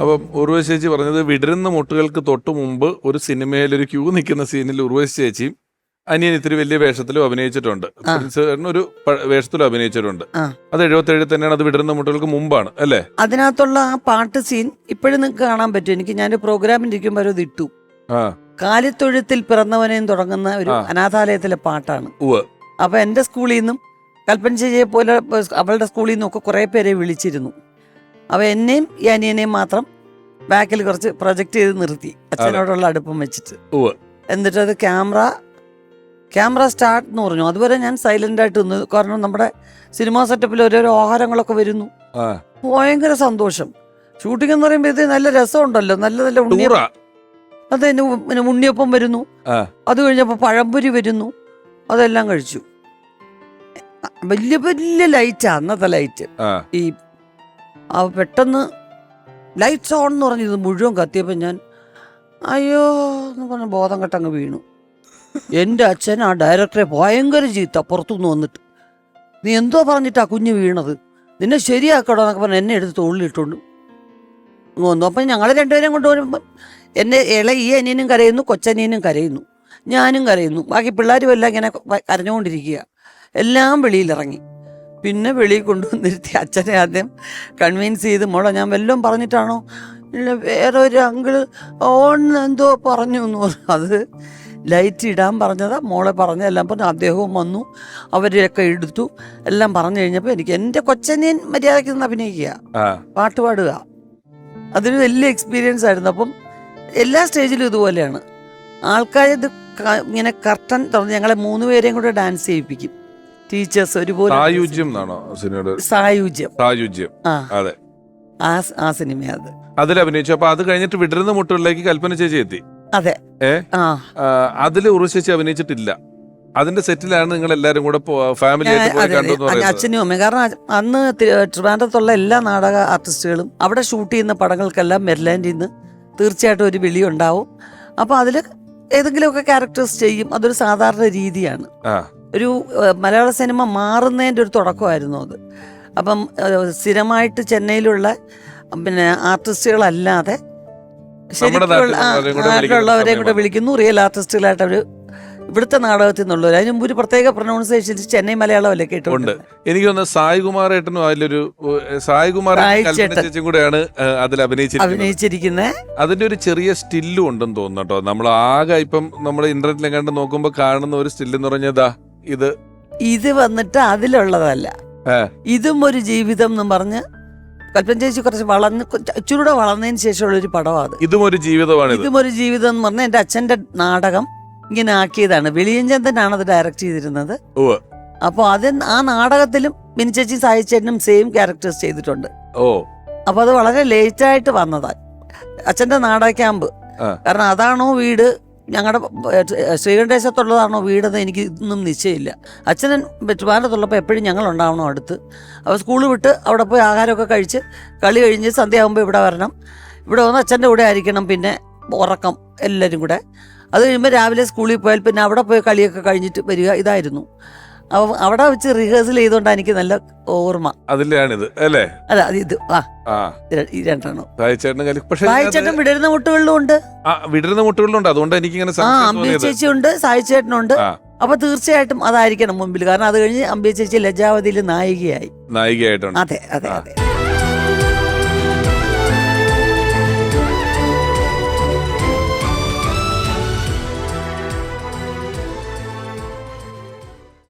അപ്പം ഉർവശി ചേച്ചി പറഞ്ഞത് വിടരുന്ന മുട്ടുകൾക്ക് തൊട്ട് മുമ്പ് ഒരു സിനിമയിൽ ഒരു ക്യൂ നിൽക്കുന്ന സീനിൽ ഉർവശി ചേച്ചിയും അനിയൻ ഇത്തിരി വലിയ വേഷത്തിലും അഭിനയിച്ചിട്ടുണ്ട്. ഒരു വേഷത്തിലും അഭിനയിച്ചിട്ടുണ്ട്. അത് എഴുപത്തേഴിൽ തന്നെയാണ് അത് വിടരുന്ന മുട്ടുകൾക്ക് മുമ്പാണ് അല്ലേ? അതിനകത്തുള്ള ആ പാട്ട് സീൻ ഇപ്പോഴും നിങ്ങൾക്ക് കാണാൻ പറ്റും. എനിക്ക് ഞാൻ പ്രോഗ്രാമിൽ ഇരിക്കുമ്പോൾ അത് ഇട്ടു കാലിത്തൊഴുത്തിൽ പിറന്നവനെയും തുടങ്ങുന്ന ഒരു അനാഥാലയത്തിലെ പാട്ടാണ്. അപ്പൊ എന്റെ സ്കൂളിൽ നിന്നും കൽപ്പന ചേച്ചിയെ പോലെ അവളുടെ സ്കൂളിൽ നിന്നൊക്കെ കുറെ പേരെ വിളിച്ചിരുന്നു. അപ്പൊ എന്നെയും ഈ അനിയനെയും മാത്രം ബാക്കിൽ കുറച്ച് പ്രൊജക്റ്റ് ചെയ്ത് നിർത്തി. അച്ഛനോടുള്ള അടുപ്പം വെച്ചിട്ട്. എന്നിട്ട് അത് ക്യാമറ ക്യാമറ സ്റ്റാർട്ട് എന്ന് പറഞ്ഞു. അതുവരെ ഞാൻ സൈലന്റ് ആയിട്ട് നിന്ന്. കാരണം നമ്മുടെ സിനിമാ സെറ്റപ്പിൽ ഓരോരോ ആഹാരങ്ങളൊക്കെ വരുന്നു. ഭയങ്കര സന്തോഷം. ഷൂട്ടിംഗ് എന്ന് പറയുമ്പോൾ ഇത് നല്ല രസമുണ്ടല്ലോ. നല്ല നല്ല ഉണ്ണിയ അതെ പിന്നെ ഉണ്ണിയപ്പം വരുന്നു. അത് കഴിഞ്ഞപ്പോൾ പഴംപൊരി വരുന്നു. അതെല്ലാം കഴിച്ചു. വലിയ വലിയ ലൈറ്റാ അന്നത്തെ ലൈറ്റ് ഈ ആ പെട്ടെന്ന് ലൈറ്റ്സ് ഓൺ എന്ന് പറഞ്ഞ് ഇത് മുഴുവൻ കത്തിയപ്പോൾ ഞാൻ അയ്യോ എന്ന് പറഞ്ഞ ബോധം കെട്ടങ്ങ് വീണു. എന്റെ അച്ഛൻ ആ ഡയറക്ടറെ ഭയങ്കര ചീത്ത പുറത്തുനിന്ന് വന്നിട്ട് നീ എന്തോ പറഞ്ഞിട്ടാ കുഞ്ഞ് വീണത്? നിന്നെ ശരിയാക്കടോ എന്നൊക്കെ പറഞ്ഞ് എന്നെ എടുത്ത് തോളിലിട്ടുണ്ട് വന്നു. അപ്പം ഞങ്ങൾ രണ്ടുപേരും കൊണ്ടുവരുമ്പോൾ എന്നെ ഇള ഈ അനിയനും കരയുന്നു കൊച്ചനിയനും കരയുന്നു ഞാനും കരയുന്നു. ബാക്കി പിള്ളേരും എല്ലാം ഇങ്ങനെ കരഞ്ഞുകൊണ്ടിരിക്കുക എല്ലാം വെളിയിലിറങ്ങി. പിന്നെ വെളിയിൽ കൊണ്ടുവന്നിരുത്തി അച്ഛനെ ആദ്യം കൺവിൻസ് ചെയ്ത് മോളെ ഞാൻ വല്ലതും പറഞ്ഞിട്ടാണോ? ഇല്ല വേറെ ഒരു അങ്കിൾ ഓൺ എന്തോ പറഞ്ഞു എന്ന് പറഞ്ഞു. അത് ലൈറ്റ് ഇടാൻ പറഞ്ഞതാ. മോളെ പറഞ്ഞതെല്ലാം പറഞ്ഞു. അദ്ദേഹവും വന്നു. അവരെയൊക്കെ എടുത്തു. എല്ലാം പറഞ്ഞു കഴിഞ്ഞപ്പോൾ എനിക്ക് എന്റെ കൊച്ചനിയൻ മര്യാദയ്ക്ക് നിന്ന് അഭിനയിക്കുക. പാട്ട് പാടുക. അതൊരു വലിയ എക്സ്പീരിയൻസ് ആയിരുന്നു. അപ്പം എല്ലാ സ്റ്റേജിലും ഇതുപോലെയാണ്. ആൾക്കാർ ഇത് ഇങ്ങനെ കർട്ടൻ തുറന്ന് ഞങ്ങളെ മൂന്ന് പേരെയും കൂടെ ഡാൻസ് ചെയ്യിപ്പിക്കും. ടീച്ചേഴ്സ് ഒരുപോലെ സായുജ്യം എന്നാണോ സിനിമയുടെ? സായുജ്യം. സായുജ്യം. അതെ. ആ ആ സിനിമ അത് അതിൽ അഭിനയിച്ചു. അപ്പൊ അത് കഴിഞ്ഞിട്ട് വിടരുന്ന മുട്ടുകളിലേക്ക് കൽപ്പന ചേച്ചി എത്തി. അതെ. ഏ? അതിൽ ഉർവശി അഭിനയിച്ചിട്ടില്ല. അതിന്റെ സെറ്റിലാണ് നിങ്ങൾ എല്ലാരും കൂടെ ഫാമിലി അച്ഛനും അമ്മയും. കാരണം അന്ന് ട്രിവാൻഡ്രത്തുള്ള എല്ലാ നാടക ആർട്ടിസ്റ്റുകളും അവിടെ ഷൂട്ട് ചെയ്യുന്ന പടങ്ങൾക്കെല്ലാം മെർലാൻഡിൽ നിന്ന് തീർച്ചയായിട്ടും ഒരു വിളി ഉണ്ടാവും. അപ്പോൾ അതിൽ ഏതെങ്കിലുമൊക്കെ ക്യാരക്ടേഴ്സ് ചെയ്യും. അതൊരു സാധാരണ രീതിയാണ്. ഒരു മലയാള സിനിമ മാറുന്നതിന്റെ ഒരു തുടക്കമായിരുന്നു അത്. അപ്പം സ്ഥിരമായിട്ട് ചെന്നൈയിലുള്ള പിന്നെ ആർട്ടിസ്റ്റുകളല്ലാതെ ശരിക്കുള്ളവരെ കൂടെ വിളിക്കുന്ന. റിയൽ ആർട്ടിസ്റ്റുകളായിട്ട് അവർ ഇവിടുത്തെ നാടകത്തിൽ നിന്നുള്ളവർ അതിന് മുമ്പ് ഒരു പ്രത്യേക പ്രൊനൗൺസിയേഷൻ ചെന്നൈ മലയാളമല്ലേ കേട്ടുണ്ട് എനിക്ക് തോന്നുന്നു സായികുമാർ ഏട്ടനും അതിലൊരു സായികുമാർ സായി കൽപ്പന കൂടെയാണ് അതിൽ അഭിനയിച്ചിരിക്കുന്നത്. അഭിനയിച്ചിരിക്കുന്ന അതിന്റെ ഒരു ചെറിയ സ്റ്റില്ലും ഉണ്ടെന്ന് തോന്നുന്നു കേട്ടോ. നമ്മൾ ആകെ ഇപ്പം നമ്മൾ ഇന്റർനെറ്റിലെങ്ങാണ്ട് നോക്കുമ്പോൾ കാണുന്ന ഒരു സ്റ്റില്ലെന്ന് പറഞ്ഞതാ ഇത്? ഇത് വന്നിട്ട് അതിലുള്ളതല്ല. ഇതും ഒരു ജീവിതം എന്ന് പറഞ്ഞ് കൽപ്പന ചേച്ചി കുറച്ച് വളർന്ന് ഇച്ചിരൂടെ വളർന്നതിന് ശേഷമുള്ള ഒരു പടമാണ് ഇതും ഒരു ജീവിതമാണ് ഇതും. ഒരു ജീവിതം എന്ന് പറഞ്ഞ എന്റെ അച്ഛന്റെ നാടകം ഇങ്ങനെ ആക്കിയതാണ്. വെളിയഞ്ചന്ദനാണ് അത് ഡയറക്റ്റ് ചെയ്തിരുന്നത്. അപ്പൊ അപ്പോൾ അത് ആ നാടകത്തിലും മിനിച്ചേച്ചി സായിച്ചേട്ടനും സെയിം ക്യാരക്ടേഴ്സ് ചെയ്തിട്ടുണ്ട്. ഓ. അപ്പോൾ അത് വളരെ ലേറ്റായിട്ട് വന്നതാണ് അച്ഛന്റെ നാടക ക്യാമ്പ് കാരണം അതാണോ വീട്? ഞങ്ങളുടെ ശ്രീകണ്ഠേശത്തുള്ളതാണോ വീടെന്ന് എനിക്ക് ഇന്നും നിശ്ചയമില്ല. അച്ഛനൻ ബെറ്റുപാലത്തുള്ളപ്പോൾ എപ്പോഴും ഞങ്ങൾ ഉണ്ടാവണം അടുത്ത്. അപ്പോൾ സ്കൂൾ വിട്ട് അവിടെ പോയി ആഹാരമൊക്കെ കഴിച്ച് കളി കഴിഞ്ഞ് സന്ധ്യയാകുമ്പോൾ ഇവിടെ വരണം. ഇവിടെ വന്ന് അച്ഛന്റെ കൂടെ ആയിരിക്കണം പിന്നെ ഉറക്കം എല്ലാവരും കൂടെ. അത് കഴിയുമ്പോൾ രാവിലെ സ്കൂളിൽ പോയാൽ പിന്നെ അവിടെ പോയി കളിയൊക്കെ കഴിഞ്ഞിട്ട് വരിക ഇതായിരുന്നു. അവിടെ വെച്ച് റിഹേഴ്സൽ ചെയ്തോണ്ടാ എനിക്ക് നല്ല ഓർമ്മ. അതിലാണിത് അല്ലേ? അല്ല അത് ഇത് ആ. ഈ രണ്ടെണ്ണം. സായിച്ചേട്ടൻ വിടരുന്ന മുട്ടുകളിലും ഉണ്ട്. വിടരുന്ന ഉണ്ട്. അതുകൊണ്ട് എനിക്ക് ഇങ്ങനെ ആ തോന്നിയത്. ചേച്ചി ഉണ്ട് സായിച്ചേട്ടനുണ്ട്. അപ്പൊ തീർച്ചയായിട്ടും അതായിരിക്കണം മുമ്പിൽ. കാരണം അത് കഴിഞ്ഞ് അമ്പി ചേച്ചി ലജാവതിയിൽ നായികയായി. നായികയായിട്ടുണ്ട് അതെ അതെ അതെ.